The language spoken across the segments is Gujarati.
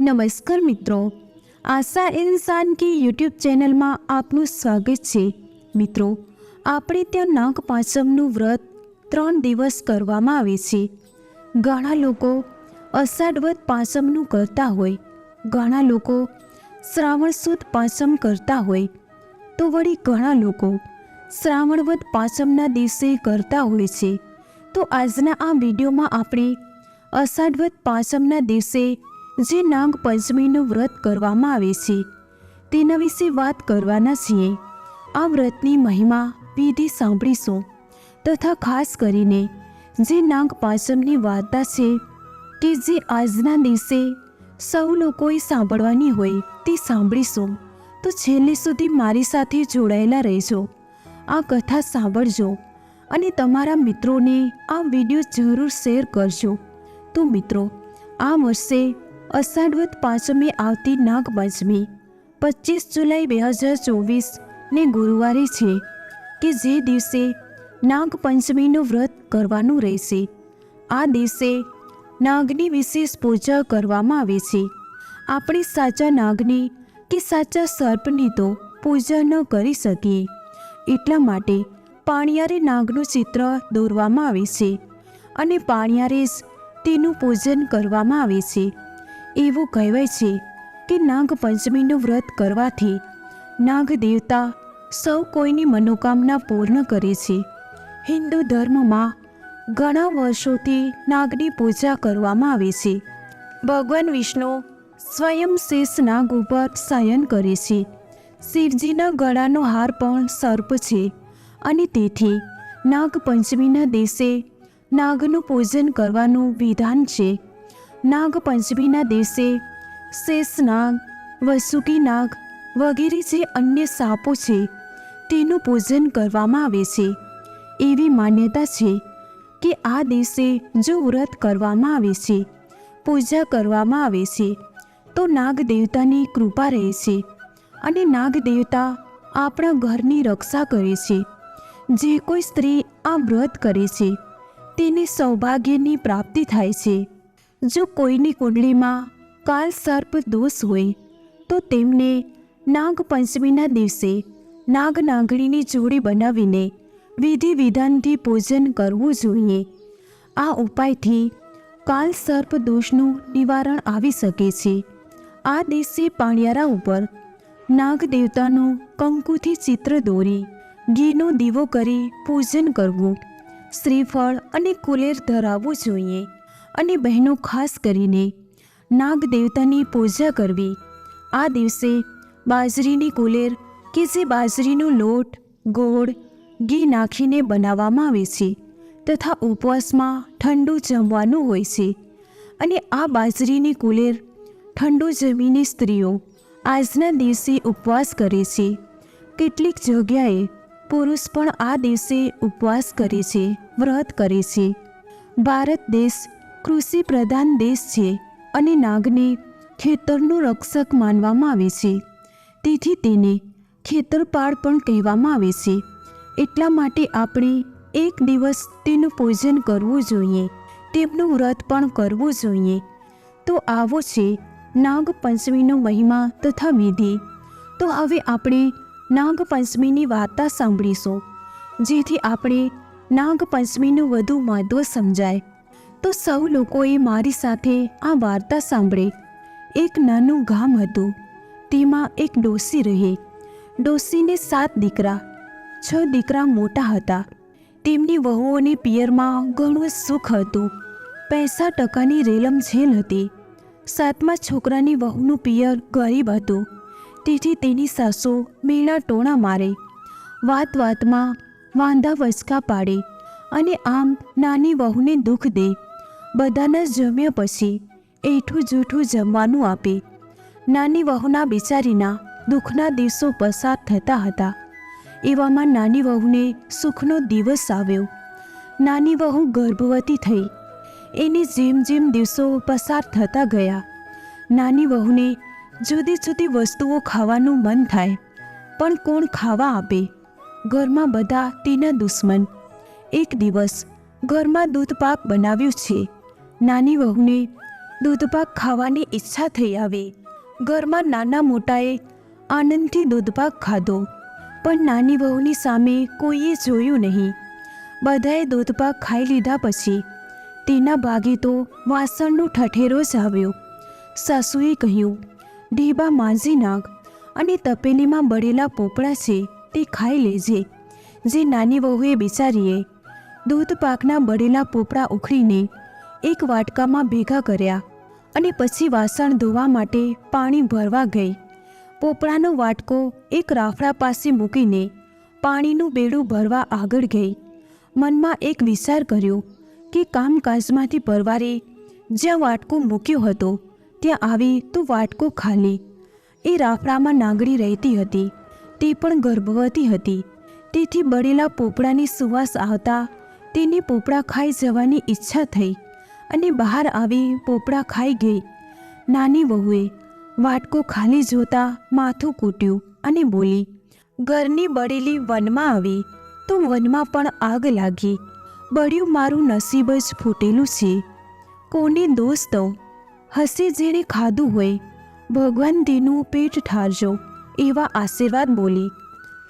નમસ્કાર મિત્રો. આશા ઇન્સાન કી યુટ્યુબ ચેનલમાં આપનું સ્વાગત છે. મિત્રો, આપણે ત્યાં નાગ પાંચમનું વ્રત ત્રણ દિવસ કરવામાં આવે છે. ઘણા લોકો અષાઢ વદ પાંચમનું કરતા હોય. ઘણા લોકો શ્રાવણ સુદ પાંચમ કરતા હોય. તો વળી ઘણા લોકો શ્રાવણ વદ પાંચમના દિવસે કરતા હોય છે. તો આજના આ વિડીયોમાં આપણે અષાઢ વદ પાંચમના દિવસે જે નાગ પંચમીનું વ્રત કરવામાં આવે છે, તેના વિશે વાત કરવાના છીએ. આ વ્રતની મહિમા વિધિ સાંભળીશું. તથા ખાસ કરીને, જે નાગ પાંચમની વાર્તા છે, કે જે આજના દિવસે સૌ લોકોએ સાંભળવાની હોય તે સાંભળીશું. તો છેલ્લે સુધી મારી સાથે જોડાયેલા રહેજો. આ કથા સાંભળજો અને તમારા મિત્રોને આ વીડિયો જરૂર શેર કરજો. તો મિત્રો, આ વર્ષે અષાઢવદ પાંચમે આવતી નાગપંચમી, પચીસ જુલાઈ બે હજાર ચોવીસને ગુરુવારે છે કે જે દિવસે નાગપંચમીનું વ્રત કરવાનું રહેશે. આ દિવસે નાગની વિશેષ પૂજા કરવામાં આવે છે. આપણે સાચા નાગની કે સાચા સર્પની તો પૂજા ન કરી શકીએ. એટલા માટે પાણિયારે નાગનું ચિત્ર દોરવામાં આવે છે અને પાણિયારે જ તેનું પૂજન કરવામાં આવે છે. એવું કહેવાય છે કે નાગપંચમીનું વ્રત કરવાથી નાગ દેવતા સૌ કોઈની મનોકામના પૂર્ણ કરે છે. હિન્દુ ધર્મમાં ઘણા વર્ષોથી નાગની પૂજા કરવામાં આવે છે. ભગવાન વિષ્ણુ સ્વયં શેષ નાગ ઉપર શયન કરે છે. શિવજીના ગળાનો હાર પણ સર્પ છે અને તેથી નાગપંચમીના દિવસે નાગનું પૂજન કરવાનું વિધાન છે. નાગપંચમીના દિવસે શેષ નાગ, વસુકી નાગ વગેરે જે અન્ય સાપો છે, તેનું પૂજન કરવામાં આવે છે. એવી માન્યતા છે કે આ દિવસે જો વ્રત કરવામાં આવે છે, પૂજા કરવામાં આવે છે, તો નાગ દેવતાની કૃપા રહે છે અને નાગ દેવતા આપણા ઘરની રક્ષા કરે છે. જે કોઈ સ્ત્રી આ વ્રત કરે છે, તેને સૌભાગ્યની પ્રાપ્તિ થાય છે. જો કોઈની કુંડલીમાં કાલ સર્પ દોષ હોય, તો તેમને નાગપંચમીના દિવસે નાગ નાગણીની જોડી બનાવીને વિધિ વિધાનથી પૂજન કરવું જોઈએ. આ ઉપાયથી કાલ સર્પ દોષનું નિવારણ આવી શકે છે. આ દિવસે પાણિયારા ઉપર નાગ દેવતાનું કંકુથી ચિત્ર દોરી, ઘીનો દીવો કરી પૂજન કરવું, શ્રીફળ અને કુલેર ધરાવવું જોઈએ. અને બહેનો ખાસ કરીને નાગ દેવતાની પૂજા કરવી. આ દિવસે બાજરીની કુલેર કે જે બાજરીનો લોટ, ગોળ, ઘી નાખીને બનાવવામાં આવે છે તથા ઉપવાસમાં ઠંડુ જમવાનું હોય છે. અને આ બાજરીની કુલેર ઠંડુ જમીને સ્ત્રીઓ આજના દિવસે ઉપવાસ કરે છે. કેટલીક જગ્યાએ પુરુષ પણ આ દિવસે ઉપવાસ કરે છે, વ્રત કરે છે. ભારત દેશ કૃષિ પ્રધાન દેશ છે અને નાગને ખેતરનું રક્ષક માનવામાં આવે છે. તેથી તેને ખેતરપાળ પણ કહેવામાં આવે છે. એટલા માટે આપણે એક દિવસ તેનું પૂજન કરવું જોઈએ. તેમનું વ્રત પણ કરવું જોઈએ. તો આવો છે નાગપંચમીનો મહિમા તથા વિધિ. તો હવે આપણે નાગપંચમીની વાર્તા સાંભળીશું. જેથી આપણે નાગપંચમીનું વધુ મહત્ત્વ સમજાય. તો સૌ લોકોએ મારી સાથે આ વાર્તા સાંભળે. એક નાનું ગામ હતું. તેમાં એક ડોસી રહે. ડોસીને સાત દીકરા, છ દીકરા મોટા હતા. તેમની વહુઓને પિયરમાં ઘણું સુખ હતું. પૈસા ટકાની રેલમ ઝેલ હતી. સાતમા છોકરાની વહુનું પિયર ગરીબ હતું. તેથી તેની સાસુ મેળા ટોણા મારે. વાત વાતમાં વાંધા વચકા પાડે અને આમ નાની વહુને દુઃખ દે. બધાના જમ્યા પછી એઠું જૂઠું જમવાનું આપે. નાની વહુના બિચારીના દુઃખના દિવસો પસાર થતા હતા. એવામાં નાની વહુને સુખનો દિવસ આવ્યો. નાની વહુ ગર્ભવતી થઈ. એની જેમ જેમ દિવસો પસાર થતા ગયા. નાની વહુને જુદી જુદી વસ્તુઓ ખાવાનું મન થાય, પણ કોણ ખાવા આપે? ઘરમાં બધા તેના દુશ્મન. એક દિવસ ઘરમાં દૂધપાક બનાવ્યું છે. નાની વહુને દૂધપાક ખાવાની ઈચ્છા થઈ આવી. ઘરમાં નાના મોટાએ આનંદથી દૂધપાક ખાધો, પણ નાની વહુની સામે કોઈએ જોયું નહીં. બધાએ દૂધપાક ખાઈ લીધા પછી તેના ભાગે તો વાસણનો ઠઠેરો જ આવ્યો. સાસુએ કહ્યું, ઢીબા માંજી નાખ અને તપેલીમાં બળેલા પોપડા છે તે ખાઈ લેજે. જે નાની વહુએ બિચારીએ દૂધ પાકના બળેલા પોપડા ઉખડીને એક વાટકામાં ભેગા કર્યા અને પછી વાસણ ધોવા માટે પાણી ભરવા ગઈ. પોપડાનો વાટકો એક રાફડા પાસે મૂકીને પાણીનું બેડું ભરવા આગળ ગઈ. મનમાં એક વિચાર કર્યો કે કામકાજમાંથી પરવારે જ્યાં વાટકો મૂક્યો હતો, ત્યાં આવી તો વાટકો ખાલી. એ રાફડામાં નાગડી રહેતી હતી, તે પણ ગર્ભવતી હતી. તેથી બળેલા પોપડાની સુવાસ આવતા તેને પોપડા ખાઈ જવાની ઈચ્છા થઈ. અને બહાર આવી પોપડા ખાઈ ગઈ. નાની વહુએ વાટકો ખાલી જોતા માથું કૂટ્યું અને બોલી, ઘરની બળેલી વનમાં આવી, તો વનમાં પણ આગ લાગી. બળ્યું મારું નસીબ જ ફૂટેલું છે. કોને દોષ દઉં? હસી જેણે ખાધું હોય. ભગવાન તેનું પેટ ઠારજો. એવા આશીર્વાદ બોલી.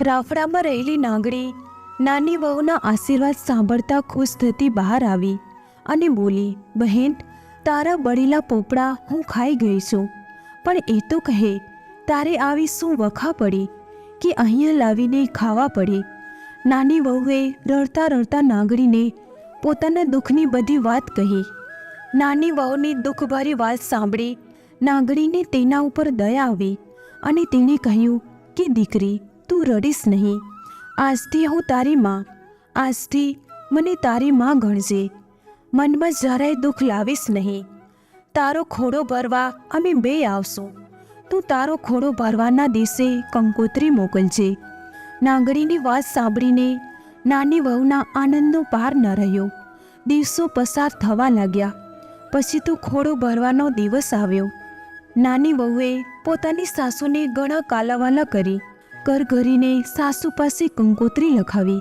રાફડામાં રહેલી નાગડી નાની વહુના આશીર્વાદ સાંભળતા ખુશ થતી બહાર આવી. અને બોલી, બહેન, તારા બળેલા પોપડા હું ખાઈ ગઈ છું. પણ એ તો કહે, તારે આવી શું વખા પડી કે અહીંયા લાવીને ખાવા પડી? નાની વહુએ રડતા રડતા નાગડીને પોતાના દુઃખની બધી વાત કહી. નાની વહુની દુઃખભરી વાત સાંભળી નાગડીને તેના ઉપર દયા આવી અને તેણે કહ્યું કે, દીકરી, તું રડીશ નહીં. આજથી હું તારી માં. આજથી મને તારી માં ગણજે. મનમાં જરાય દુઃખ લાવીશ નહીં. તારો ખોડો ભરવા અમે બે આવશું. તું તારો ખોડો ભરવાના દિવસે કંકોત્રી મોકલજે. નાગડીની વાત સાંભળીને નાની વહુના આનંદનો પાર ન રહ્યો. દિવસો પસાર થવા લાગ્યા. પછી તો ખોડો ભરવાનો દિવસ આવ્યો. નાની વહુએ પોતાની સાસુને ઘણા કાલાવાલા કરી. ઘર ઘરીને સાસુ પાસે કંકોત્રી લખાવી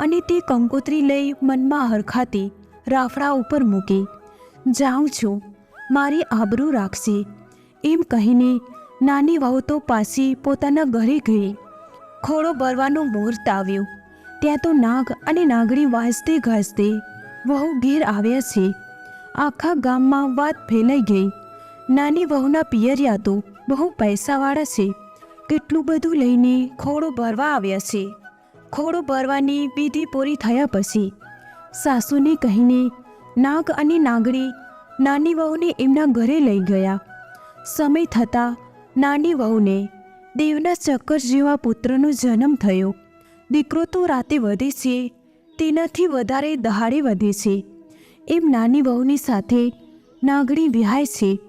અને તે કંકોત્રી લઈ મનમાં હરખાતી રાફડા ઉપર મૂકી, જાઉં છું, મારી આબરૂ રાખશે. એમ કહીને નાની વહુ તો પાછી પોતાના ઘરે ગઈ. ખોડો ભરવાનો મુહૂર્ત આવ્યો. ત્યાં તો નાગ અને નાગડી વાજતે ગાજતે વહુ ઘેર આવ્યા છે. આખા ગામમાં વાત ફેલાઈ ગઈ. નાની વહુના પિયરિયા તો બહુ પૈસાવાળા છે. કેટલું બધું લઈને ખોડો ભરવા આવ્યા છે. ખોડો ભરવાની વિધિ પૂરી થયા પછી સાસુને કહીને, નાગ અને નાગડી નાની વહુને એમના ઘરે લઈ ગયા. સમય થતાં નાની વહુને દેવના ચક્કર જેવા પુત્રનો જન્મ થયો. દીકરો તો રાતે વધે છે, તેનાથી વધારે દહાડે વધે છે. એમ નાની વહુની સાથે નાગડી વિહાય છે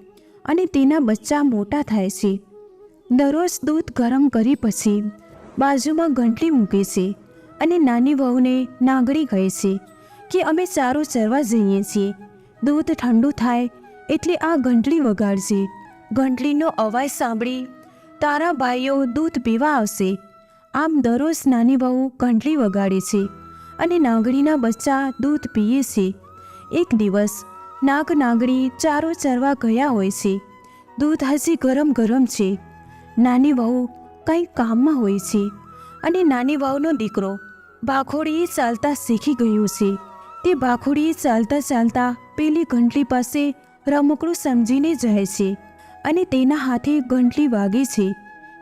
અને તેના બચ્ચા મોટા થાય છે. દરરોજ દૂધ ગરમ કરી પછી બાજુમાં ઘંટલી મૂકે છે અને નાની વહુને નાગડી કહે છે કે અમે ચારો ચરવા જઈએ છીએ. દૂધ ઠંડુ થાય એટલે આ ઘંટલી વગાડશે. ઘંટલીનો અવાજ સાંભળી તારા ભાઈઓ દૂધ પીવા આવશે. આમ દરરોજ નાની બહુ ઘંટલી વગાડે છે અને નાગડીના બચ્ચા દૂધ પીએ છે. એક દિવસ નાગ નાગડી ચારો ચરવા ગયા હોય છે. દૂધ હજી ગરમ ગરમ છે. નાની વહુ કંઈક કામમાં હોય છે અને નાની વહુનો દીકરો ભાખોડીએ ચાલતા શીખી ગયો છે. તે ભાખોડીએ ચાલતા ચાલતા પેલી ઘંટલી પાસે રમકડું સમજીને જાય છે અને તેના હાથે ઘંટલી વાગે છે.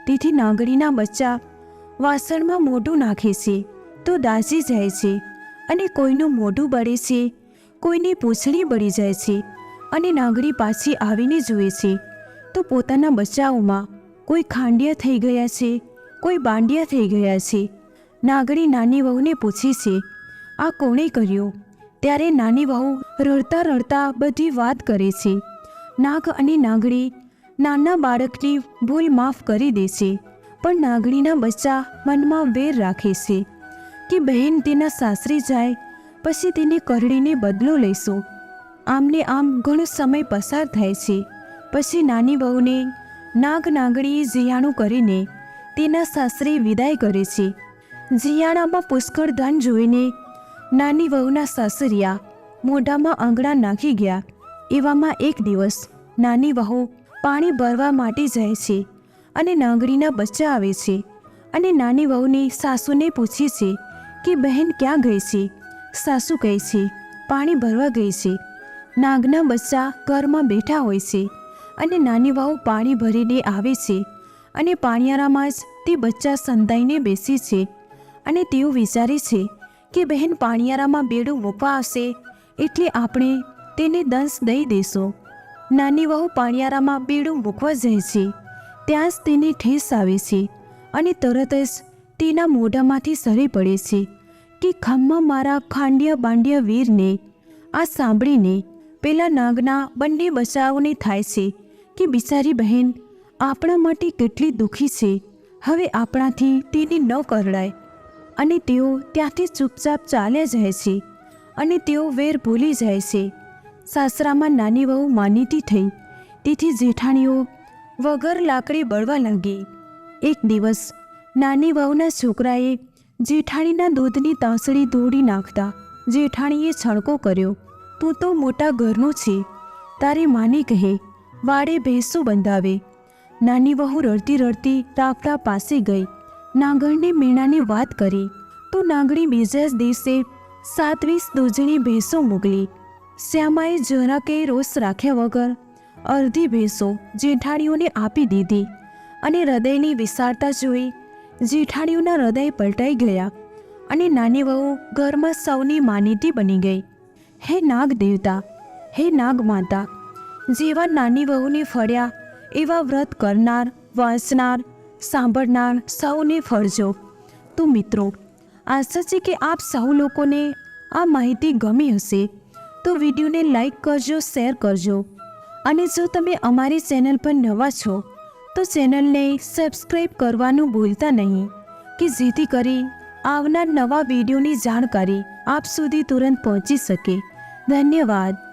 તેથી નાગડીના બચ્ચા વાસણમાં મોઢું નાખે છે તો દાઝી જાય છે અને કોઈનું મોઢું બળે છે, કોઈની પૂંછડી બળી જાય છે અને નાગડી પાછી આવીને જુએ છે. તો પોતાના બચ્ચાઓમાં કોઈ ખાંડિયા થઈ ગયા છે, કોઈ બાંડિયા થઈ ગયા છે. નાગડી નાની વહુને પૂછે છે, આ કોણે કર્યું? ત્યારે નાની વહુ રડતા રડતા બધી વાત કરે છે. નાગ અને નાગડી નાના બાળકની ભૂલ માફ કરી દે છે, પણ નાગડીના બચ્ચા મનમાં વેર રાખે છે કે બહેન તેના સાસરે જાય, પછી તેને કરડીને બદલો લઈશું આમને આમ ઘણો સમય પસાર થાય છે. પછી નાની વહુને નાગ નાગડીએ જીયાણું કરીને તેના સાસરે વિદાય કરે છે. જીયાણામાં પુષ્કળ ધન જોઈને નાની વહુના સાસરિયા મોઢામાં આંગણા નાખી ગયા. એવામાં એક દિવસ નાની વહુ પાણી ભરવા માટે જાય છે અને નાંગડીના બચ્ચા આવે છે અને નાની વહુની સાસુને પૂછે છે કે બહેન ક્યાં ગઈ છે? સાસુ કહે છે, પાણી ભરવા ગઈ છે. નાગના બચ્ચા ઘરમાં બેઠા હોય છે અને નાની વહુ પાણી ભરીને આવે છે અને પાણિયારામાં જ તે બચ્ચા સંતાઈને બેસી છે અને તેઓ વિચારે છે કે બહેન પાણિયારામાં બેડું મૂકવા આવશે એટલે આપણે તેને દંશ દઈ દેશું. નાની વહુ પાણિયારામાં બેડું મૂકવા જાય છે. ત્યાં જ તેને ઠેસ આવે છે અને તરત જ તેના મોઢામાંથી સરી પડે છે કે ખમ્મા મારા ખાંડિયા બાંડિયા વીરને, આ સાંભળીને પેલા નાગના બંને બચાવોને થાય છે કે બિચારી બહેન આપણા માટે કેટલી દુઃખી છે. હવે આપણાથી તેને ન કરડાય. અને તેઓ ત્યાંથી ચૂપચાપ ચાલ્યા જાય છે અને તેઓ વેર ભૂલી જાય છે. સાસરામાં નાની વહુ માનીતી થઈ. તેથી જેઠાણીઓ વગર લાકડી બળવા લાગી. એક દિવસ નાની વહુના છોકરાએ જેઠાણીના દૂધની તાંસળી દોડી નાખતા જેઠાણીએ છણકો કર્યો. તું તો મોટા ઘરનો છે. તારી માની કહે, વાડે ભેંસો બંધાવે. નાની વહુ રડતી રડતી રાફડા પાસે ગઈ. નાગણને મીણાની વાત કરી તો નાગણી બીજા જ દિવસે સાતવીસ દૂધની ભેંસો મોકલી. શ્યામાએ જરા કે રોષ રાખ્યા વગર અડધી ભેંસો જેઠાણીઓને આપી દીધી અને હૃદયની વિશાળતા જોઈ જેઠાણીઓના હૃદય પલટાઈ ગયા અને નાની વહુ ઘરમાં સૌની માનીતી બની ગઈ. હે નાગ દેવતા, હે નાગ માતા, જેવા નાની વહુને ફળ્યા એવા વ્રત કરનાર, વાંચનાર સાંભળનાર સૌને ફરજો. તો મિત્રો, આશા છે કે આપ સૌ લોકોને આ માહિતી ગમી હશે. તો વિડીયોને લાઈક કરજો, શેર કરજો. અને જો તમે અમારી ચેનલ પર નવા છો, તો ચેનલને સબસ્ક્રાઈબ કરવાનું ભૂલતા નહીં, કે જેથી કરી આવનાર નવા વિડીયોની જાણકારી આપ સુધી તુરંત પહોંચી શકે. ધન્યવાદ.